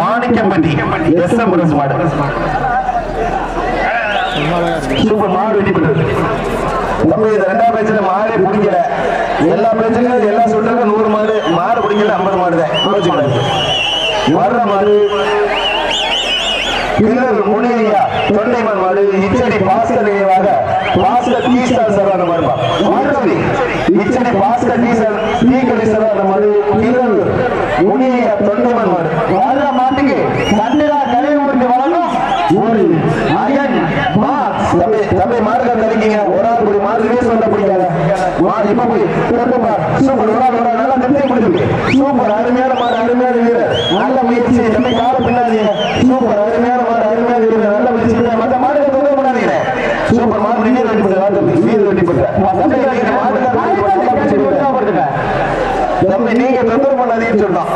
Manikkapatti S M மாடு. Super மாடு வெட்டி பெற்றது தம்பி இந்த ரெண்டாம் பேச்சுல மாடே பிடிக்கல. எல்லா பேச்சுக்கும் எல்லா சொல்றதுக்கும் நூறு மாடு மாடு பிடிக்கல ஐம்பது மாடு தான். வர்ற மாடு பின்னர் முனியா தொண்டைமன் மாடு இச்சடி பாஸ்கர் நினைவாக பாஸ்கர் டீஸ்டார் சரவான மாடுபா மாடுபடி இச்சடி பாஸ்கர் டீசர் டீக்கடி சரவான மாடு பின்னர் முனியா தொண்டைமன் மாடு. தம்பி தம்பி மார்க்க தரிக்கீங்க ஒரு ஆள் கூடி மார்க்கே சொல்ல பிடிக்காத மாடு இப்ப போய் தொட்டு சூப்பர் ஒரு ஆள் ஒரு நல்லா நிறுத்தி முடிச்சு சூப்பர் அருமையான மாடு அருமையான வீரர் நல்ல முயற்சி தம்பி கால பின்னாதீங்க சூப்பர் அருமையான மாடு அருமையான வீரர் நல்ல முயற்சி மற்ற மாடு தொந்தரவு பண்ணாதீங்க சூப்பர் மாடு வீரர் வெட்டி போட்டு வீரர் வெட்டி போட்டு தம்பி நீங்க மாட்டுக்காரங்க நீங்க தொந்தரவு பண்ணாதீங்கன்னு சொன்னோம்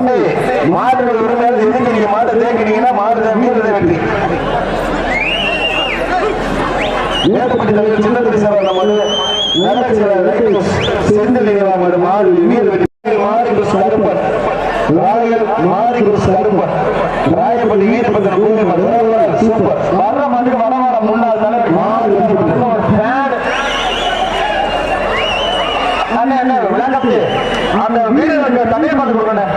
தம்பி மாடு இருந்தாலும் எதுக்கிறீங்க மாட்டை தேய்க்கிறீங்கன்னா மாடு தான் வேண்டி தான் வெற்றி மேட்டுப்பட்டி தலைவர் மாடு மாடு வீடு வெற்றி மாறி கிருஷ்ண அருப்பன் ராயல் மாறி கிருஷ்ண அருப்பன் ராயப்பட்டி வீரபத்திர பூமி சூப்பர். வர மாதிரி வர வர மாடு அண்ணா அண்ணா விளையாட்டு அந்த வீரர்கள் தனியாக பார்த்து கொடுக்கணும்